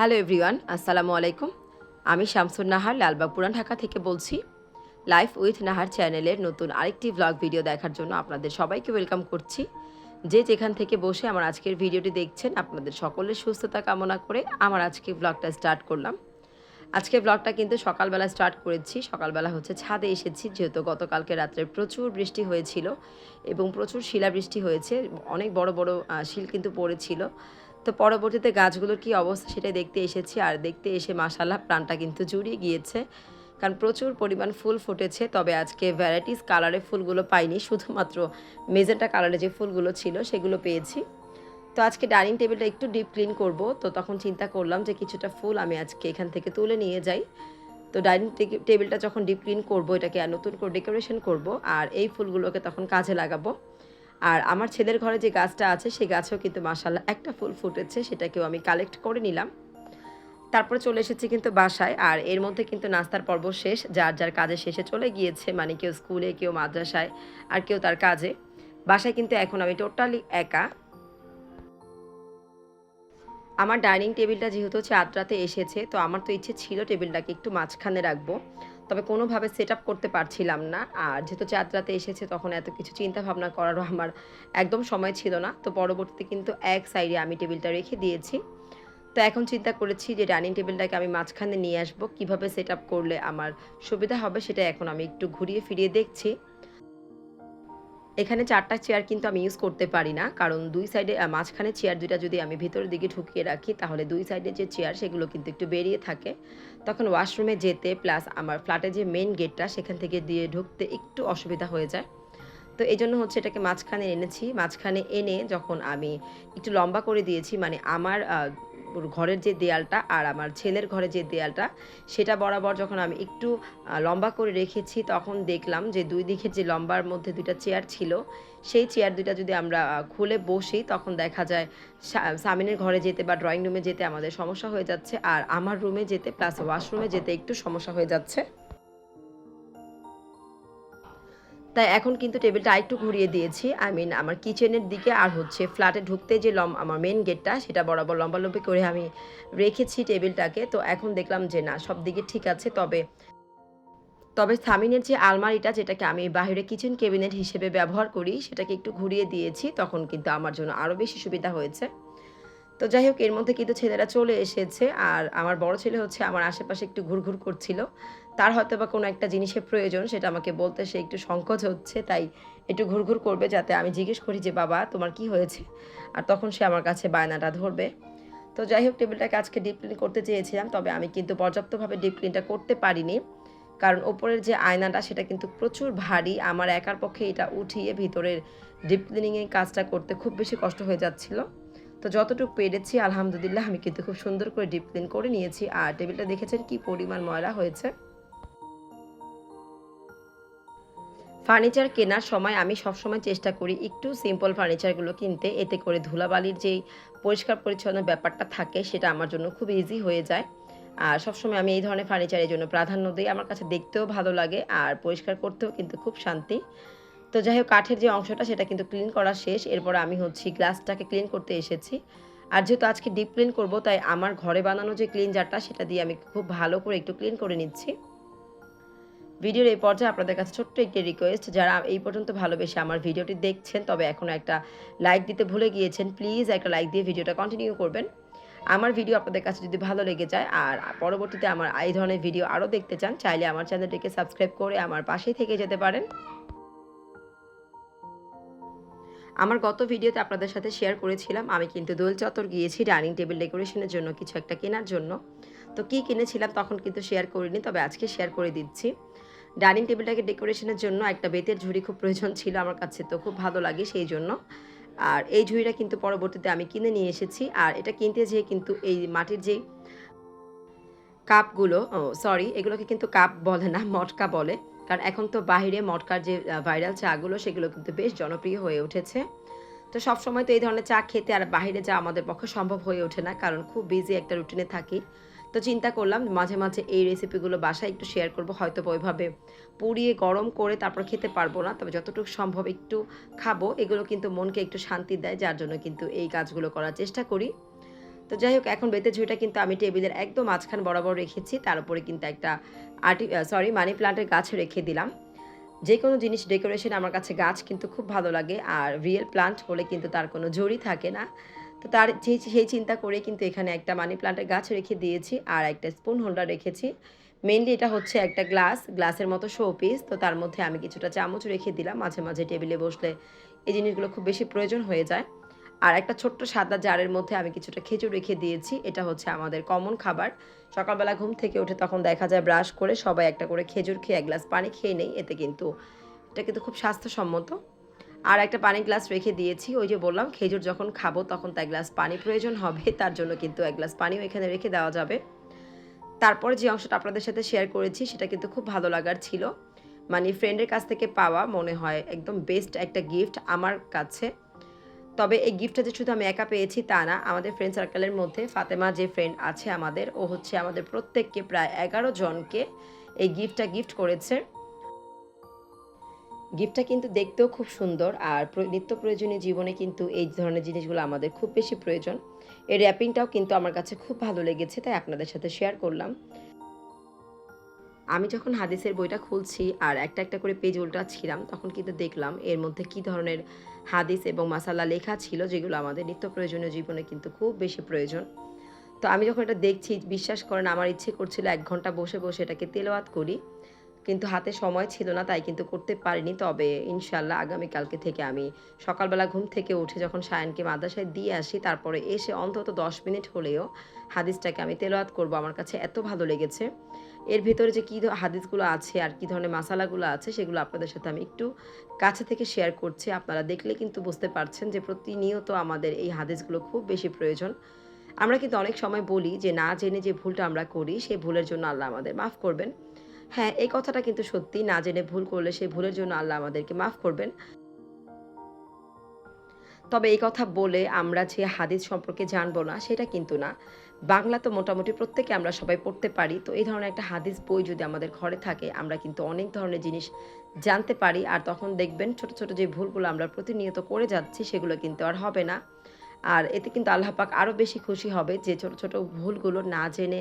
Hello everyone, আসসালামু আলাইকুম। আমি শামসুন নাহার লালবাগ পুরান ঢাকা থেকে বলছি, লাইফ উইথ নাহার চ্যানেলের নতুন আরেকটি ব্লগ ভিডিও দেখার জন্য আপনাদের সবাইকে ওয়েলকাম করছি। যে যেখান থেকে বসে আমার আজকের ভিডিওটি দেখছেন, আপনাদের সকলের সুস্থতা কামনা করে আমার আজকে ব্লগটা স্টার্ট করলাম। আজকে ব্লগটা কিন্তু সকালবেলা স্টার্ট করেছি, সকালবেলা হচ্ছে ছাদে এসেছি, যেহেতু গতকালকে রাত্রে প্রচুর বৃষ্টি হয়েছিল এবং প্রচুর শিলাবৃষ্টি হয়েছে, অনেক বড় বড় শিল কিন্তু পড়েছিল। তো পরবর্তীতে গাছগুলোর কি অবস্থা সেটাই দেখতে এসেছি। আর দেখতে এসে মাসাল্লাহ প্রাণটা কিন্তু জুড়িয়ে গিয়েছে। কারণ প্রচুর পরিমাণ ফুল ফুটেছে, তবে আজকে ভ্যারাইটিস কালারের ফুলগুলো পাইনি। শুধুমাত্র মেজেন্টা কালারের যে ফুলগুলো ছিল সেগুলো পেয়েছি। তো আজকে ডাইনিং টেবিলটা একটু ডিপ ক্লিন করব। তো তখন চিন্তা করলাম যে কিছুটা ফুল আমি আজকে এখান থেকে তুলে নিয়ে যাই। তো ডাইনিং টেবিলটা যখন ডিপ ক্লিন করব, এটাকে নতুন করে ডেকোরেশন করব, আর এই ফুলগুলোকে তখন কাজে লাগাবো। আর আমার ছেলের ঘরে যে গাছটা আছে, সেই গাছেও কিন্তু মাসাল্লাহ একটা ফুল ফুটেছে, সেটাকেও আমি কালেক্ট করে নিলাম। তারপরে চলে এসেছি কিন্তু বাসায়, আর এর মধ্যে কিন্তু নাস্তার পর্ব শেষ, যার যার কাজে শেষে চলে গিয়েছে মানে কেউ স্কুলে কেউ মাদ্রাসায়, আর কেউ তার কাজে। বাসায় কিন্তু এখন আমি টোটালি একা। আমার ডাইনিং টেবিলটা যেহেতু হচ্ছে আদ্রাতে এসেছে, তো আমার তো ইচ্ছে ছিল টেবিলটাকে একটু মাঝখানে রাখব। তবে কোনোভাবে সেট আপ করতে পারছিলাম না। আর যেহেতু চাঁদরাতে এসেছে, তখন এত কিছু চিন্তা ভাবনা করারও আমার একদম সময় ছিল না। তো পরবর্তীতে কিন্তু এক সাইডে আমি টেবিলটা রেখে দিয়েছি। তো এখন চিন্তা করেছি যে ডাইনিং টেবিলটাকে আমি মাঝখানে নিয়ে আসব। কীভাবে সেট করলে আমার সুবিধা হবে, সেটা এখন আমি একটু ঘুরিয়ে ফিরিয়ে দেখছি। এখানে চারটা চেয়ার কিন্তু আমি ইউজ করতে পারি না। কারণ দুই সাইডে মাঝখানে চেয়ার দুইটা যদি আমি ভিতরের দিকে ঢুকিয়ে রাখি, তাহলে দুই সাইডে যে চেয়ার সেগুলো কিন্তু একটু বেরিয়ে থাকে। তখন ওয়াশরুমে যেতে প্লাস আমার ফ্ল্যাটে যে মেন গেটটা সেখান থেকে দিয়ে ঢুকতে একটু অসুবিধা হয়ে যায়। তো এই জন্য হচ্ছে এটাকে মাঝখানে এনেছি। মাঝখানে এনে যখন আমি একটু লম্বা করে দিয়েছি মানে আমার ঘরের যে দেয়ালটা আর আমার ছেলের ঘরে যে দেয়ালটা, সেটা বরাবর যখন আমি একটু লম্বা করে রেখেছি, তখন দেখলাম যে দুই দিকের যে লম্বার মধ্যে দুইটা চেয়ার ছিল, সেই চেয়ার দুইটা যদি আমরা খুলে বসি, তখন দেখা যায় সামিনের ঘরে যেতে বা ড্রয়িং রুমে যেতে আমাদের সমস্যা হয়ে যাচ্ছে, আর আমার রুমে যেতে প্লাস ওয়াশরুমে যেতে একটু সমস্যা হয়ে যাচ্ছে। তাই এখন কিন্তু টেবিলটা আরেকটু ঘুরিয়ে দিয়েছি। আই মিন আমার কিচেনের দিকে আর হচ্ছে ফ্ল্যাটে ঢুকতে যে লম আমার মেন গেটটা সেটা বরাবর লম্বালম্বি করে আমি রেখেছি টেবিলটাকে। তো এখন দেখলাম যে না, সব দিকে ঠিক আছে, তবে তবে সামিনের যে আলমারিটা, যেটাকে আমি বাইরে কিচেন ক্যাবিনেট হিসেবে ব্যবহার করি, সেটাকে একটু ঘুরিয়ে দিয়েছি, তখন কিন্তু আমার জন্য আরও বেশি সুবিধা হয়েছে। তো যাই হোক, এর মধ্যে কিন্তু ছেলেরা চলে এসেছে, আর আমার বড় ছেলে হচ্ছে আমার আশেপাশে একটু ঘুরঘুর করছিল। তার হয়তো বা কোনো একটা জিনিসের প্রয়োজন, সেটা আমাকে বলতে সে একটু সংকোচ হচ্ছে, তাই একটু ঘুরঘুর করবে যাতে আমি জিজ্ঞেস করি যে, বাবা, তোমার কি হয়েছে? আর তখন সে আমার কাছে বায়নাটা ধরবে। তো যাই হোক, টেবিলটাকে আজকে ডিপ ক্লিন করতে চেয়েছিলাম, তবে আমি কিন্তু পর্যাপ্তভাবে ডিপ ক্লিনটা করতে পারিনি। কারণ ওপরের যে আয়নাটা, সেটা কিন্তু প্রচুর ভারী। আমার একার পক্ষে এটা উঠিয়ে ভিতরের ডিপ ক্লিনিংয়ের কাজটা করতে খুব বেশি কষ্ট হয়ে যাচ্ছিল। তো যতটুকু পেরেছি, আলহামদুলিল্লাহ, আমি কিন্তু খুব সুন্দর করে ডিপ ক্লিন করে নিয়েছি। আর টেবিলটা দেখেছেন কি পরিমাণ ময়লা হয়েছে? ফার্নিচার কেনার সময় আমি সবসময় চেষ্টা করি একটু সিম্পল ফার্নিচারগুলো কিনতে। এতে করে ধুলাবালির যেই পরিষ্কার পরিচ্ছন্ন ব্যাপারটা থাকে সেটা আমার জন্য খুব ইজি হয়ে যায়। আর সবসময় আমি এই ধরনের ফার্নিচারের জন্য প্রাধান্য দিই। আমার কাছে দেখতেও ভালো লাগে আর পরিষ্কার করতেও কিন্তু খুব শান্তি। তো যাই হোক, কাঠের যে অংশটা সেটা কিন্তু ক্লিন করা শেষ। এরপর আমি হচ্ছি গ্লাসটাকে ক্লিন করতে এসেছি। আর যেহেতু আজকে ডিপ ক্লিন করব, তাই আমার ঘরে বানানো যে ক্লিনজারটা সেটা দিয়ে আমি খুব ভালো করে একটু ক্লিন করে নিচ্ছি। ভিডিওর এই পর্যায়ে আপনাদের কাছে ছোট্ট একটি রিকোয়েস্ট যারা এই পর্যন্ত ভালোবেসে আমার ভিডিওটি দেখছেন, তবে এখনও একটা লাইক দিতে ভুলে গিয়েছেন প্লিজ একটা লাইক দিয়ে ভিডিওটা কন্টিনিউ করবেন। আমার ভিডিও আপনাদের কাছে যদি ভালো লেগে যায়, আর পরবর্তীতে আমার এই ধরনের ভিডিও আরও দেখতে চান, চাইলে আমার চ্যানেলটিকে সাবস্ক্রাইব করে আমার পাশেই থেকে যেতে পারেন। আমার গত ভিডিওতে আপনাদের সাথে শেয়ার করেছিলাম, আমি কিন্তু দোল চত্বর গিয়েছি ডাইনিং টেবিল ডেকোরেশনের জন্য কিছু একটা কেনার জন্য। তো কি কিনেছিলাম তখন কিন্তু শেয়ার করিনি, তবে আজকে শেয়ার করে দিচ্ছি। ডাইনিং টেবিলটাকে ডেকোরেশনের জন্য একটা বেতের ঝুড়ি খুব প্রয়োজন ছিল আমার কাছে, তো খুব ভালো লাগে সেই জন্য। আর এই ঝুড়িটা কিন্তু পরবর্তীতে আমি কিনে নিয়ে এসেছি। আর এটা কিনতে যেয়ে কিন্তু এই মাটির যে কাপগুলো সরি এগুলোকে কিন্তু কাপ বলে না, মটকা বলে। কারণ এখন তো বাইরে মটকার যে ভাইরাল চাগুলো, সেগুলো কিন্তু বেশ জনপ্রিয় হয়ে উঠেছে। তো সব সময় তো এই ধরনের চা খেতে আর বাহিরে যা আমাদের পক্ষে সম্ভব হয়ে ওঠে না, কারণ খুব বিজি একটা রুটিনে থাকি। তো চিন্তা করলাম মাঝে মাঝে এই রেসিপিগুলো বাসায় একটু শেয়ার করব, হয়তো ওইভাবে পুড়িয়ে গরম করে তারপর খেতে পারব না। তবে যতটুকু সম্ভব একটু খাব, এগুলো কিন্তু মনকে একটু শান্তি দেয়, যার জন্য কিন্তু এই কাজগুলো করার চেষ্টা করি। তো যাই হোক, এখন বেতের ঝুঁটা কিন্তু আমি টেবিলের একদম মাঝখান বরাবর রেখেছি, তার উপরে কিন্তু একটা আর্টি সরি মানি প্লান্টের গাছ রেখে দিলাম। যে কোনো জিনিস ডেকোরেশন আমার কাছে গাছ কিন্তু খুব ভালো লাগে, আর রিয়েল প্লান্ট হলে কিন্তু তার কোনো জড়ি থাকে না। তো তার সেই চিন্তা করে কিন্তু এখানে একটা মানি প্লান্টের গাছ রেখে দিয়েছি আর একটা স্পুন হোল্ডার রেখেছি। মেনলি এটা হচ্ছে একটা গ্লাস গ্লাসের মতো শো পিস তো তার মধ্যে আমি কিছুটা চামচ রেখে দিলাম। মাঝে মাঝে টেবিলে বসলে এই জিনিসগুলো খুব বেশি প্রয়োজন হয়ে যায়। আর একটা ছোট্ট সাদা জারের মধ্যে আমি কিছুটা খেজুর রেখে দিয়েছি। এটা হচ্ছে আমাদের কমন খাবার। সকালবেলা ঘুম থেকে উঠে তখন দেখা যায় ব্রাশ করে সবাই একটা করে খেজুর খেয়ে এক গ্লাস পানি খেয়ে নেই। এতে কিন্তু, এটা কিন্তু খুব স্বাস্থ্যসম্মত। আর একটা পানি গ্লাস রেখে দিয়েছি। ওই যে বললাম, খেজুর যখন খাব তখন তো এক গ্লাস পানি প্রয়োজন হবে, তার জন্য কিন্তু এক গ্লাস পানিও এখানে রেখে দেওয়া যাবে। তারপরে যে অংশটা আপনাদের সাথে শেয়ার করেছি, সেটা কিন্তু খুব ভালো লাগার ছিল। মানে ফ্রেন্ডের কাছ থেকে পাওয়া মনে হয় একদম বেস্ট একটা গিফট আমার কাছে। তবে এই গিফটটা যে শুধু আমি একা পেয়েছি তা না, আমাদের ফ্রেন্ড সার্কেলের মধ্যে ফাতেমা যে ফ্রেন্ড আছে আমাদের, ও হচ্ছে আমাদের প্রত্যেককে প্রায় এগারো জনকে এই গিফটটা গিফট করেছে। গিফটটা কিন্তু দেখতেও খুব সুন্দর আর নিত্য প্রয়োজনীয় জীবনে কিন্তু এই ধরনের জিনিসগুলো আমাদের খুব বেশি প্রয়োজন। এই র্যাপিংটাও কিন্তু আমার কাছে খুব ভালো লেগেছে, তাই আপনাদের সাথে শেয়ার করলাম। আমি যখন হাদিসের বইটা খুলছি আর একটা একটা করে পেজ উল্টাচ্ছিলাম, তখন কিন্তু দেখলাম এর মধ্যে কি ধরনের হাদিস এবং মাসালা লেখা ছিল, যেগুলো আমাদের নিত্য প্রয়োজনীয় জীবনে কিন্তু খুব বেশি প্রয়োজন। তো আমি যখন এটা দেখছি, বিশ্বাস করেন, আমার ইচ্ছে করছিল এক ঘণ্টা বসে বসে এটাকে তেলাওয়াত করি। কিন্তু হাতে সময় ছিল না, তাই কিন্তু করতে পারিনি। তবে ইনশাল্লাহ আগামীকালকে থেকে আমি সকালবেলা ঘুম থেকে উঠে যখন সায়নকে মাদ্রাসায় দিয়ে আসি, তারপরে এসে অন্তত দশ মিনিট হলেও হাদিসটাকে আমি তেলাওয়াত করব। আমার কাছে এত ভালো লেগেছে। এর ভিতরে যে কী হাদিসগুলো আছে আর কী ধরনের মশালাগুলো আছে, সেগুলো আপনাদের সাথে আমি একটু কাছে থেকে শেয়ার করছি। আপনারা দেখলে কিন্তু বুঝতে পারছেন যে প্রতিনিয়ত আমাদের এই হাদিসগুলো খুব বেশি প্রয়োজন। আমরা কিন্তু অনেক সময় বলি যে, না জেনে যে ভুলটা আমরা করি, সেই ভুলের জন্য আল্লাহ আমাদের মাফ করবেন। হ্যাঁ এই কথাটা কিন্তু সত্যি। না জেনে ভুল করলে সেই ভুলের জন্য আল্লাহ আমাদেরকে মাফ করবেন। তবে এই কথা বলে আমরা যে হাদিস সম্পর্কে জানব না, সেটা কিন্তু না। বাংলা তো মোটামুটি প্রত্যেকে আমরা সবাই পড়তে পারি। তো এই ধরনের একটা হাদিস বই যদি আমাদের ঘরে থাকে, আমরা কিন্তু অনেক ধরনের জিনিস জানতে পারি। আর তখন দেখবেন ছোট ছোট যে ভুলগুলো আমরা প্রতিনিয়ত করে যাচ্ছি, সেগুলো কিন্তু আর হবে না। আর এতে কিন্তু আল্লাহ পাক আরও বেশি খুশি হবে যে ছোট ছোট ভুলগুলো না জেনে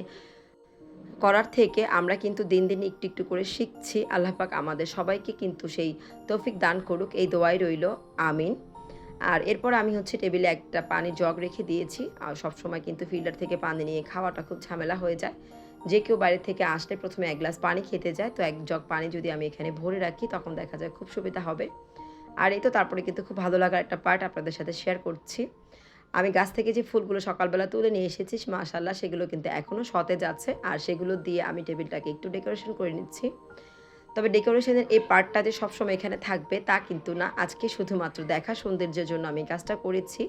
করার থেকে আমরা কিন্তু দিন দিন একটু একটু করে শিখছি। আল্লাহ পাক আমাদের সবাইকে কিন্তু সেই তৌফিক দান করুক। এই দোয়াই রইল। আমিন। আর এরপর আমি হচ্ছে টেবিলে একটা পানির জগ রেখে দিয়েছি। আর সবসময় কিন্তু ফিল্টার থেকে পানি নিয়ে খাওয়াটা খুব ঝামেলা হয়ে যায়। যে কেউ বাইরে থেকে আসলে প্রথমে এক গ্লাস পানি খেতে যায়। তো এক জগ পানি যদি আমি এখানে ভরে রাখি, তখন দেখা যায় খুব সুবিধা হবে। আর এই তো তারপরে কিন্তু খুব ভালো লাগার একটা পার্ট আপনাদের সাথে শেয়ার করছি। আমি গাছ থেকে যে ফুলগুলো সকালবেলা তুলে নিয়ে এসেছি মাশাল্লাহ সেগুলো কিন্তু এখনও সতেজ আছে আর সেগুলো দিয়ে আমি টেবিলটাকে একটু ডেকোরেশন করে নিচ্ছি। তবে ডেকোরেশনের এই পার্টটা যে সবসময় এখানে থাকবে, তা কিন্তু না। আজকে শুধুমাত্র দেখা সৌন্দর্যের জন্য আমি কাজটা করেছি।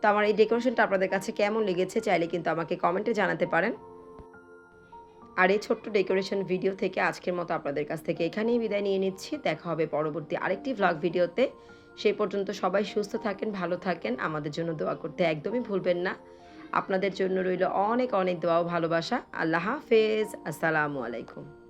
তো আমার এই ডেকোরেশনটা আপনাদের কাছে কেমন লেগেছে, চাইলে কিন্তু আমাকে কমেন্টে জানাতে পারেন। আর এই ছোট্ট ডেকোরেশন ভিডিও থেকে আজকের মতো আপনাদের কাছ থেকে এখানেই বিদায় নিয়ে নিচ্ছি। দেখা হবে পরবর্তী আরেকটি ভ্লগ ভিডিওতে। সেই পর্যন্ত সবাই সুস্থ থাকেন, ভালো থাকেন। আমাদের জন্য দোয়া করতে একদমই ভুলবেন না। আপনাদের জন্য রইল অনেক অনেক দোয়া ও ভালোবাসা। আল্লাহ হাফেজ। আসসালামু আলাইকুম।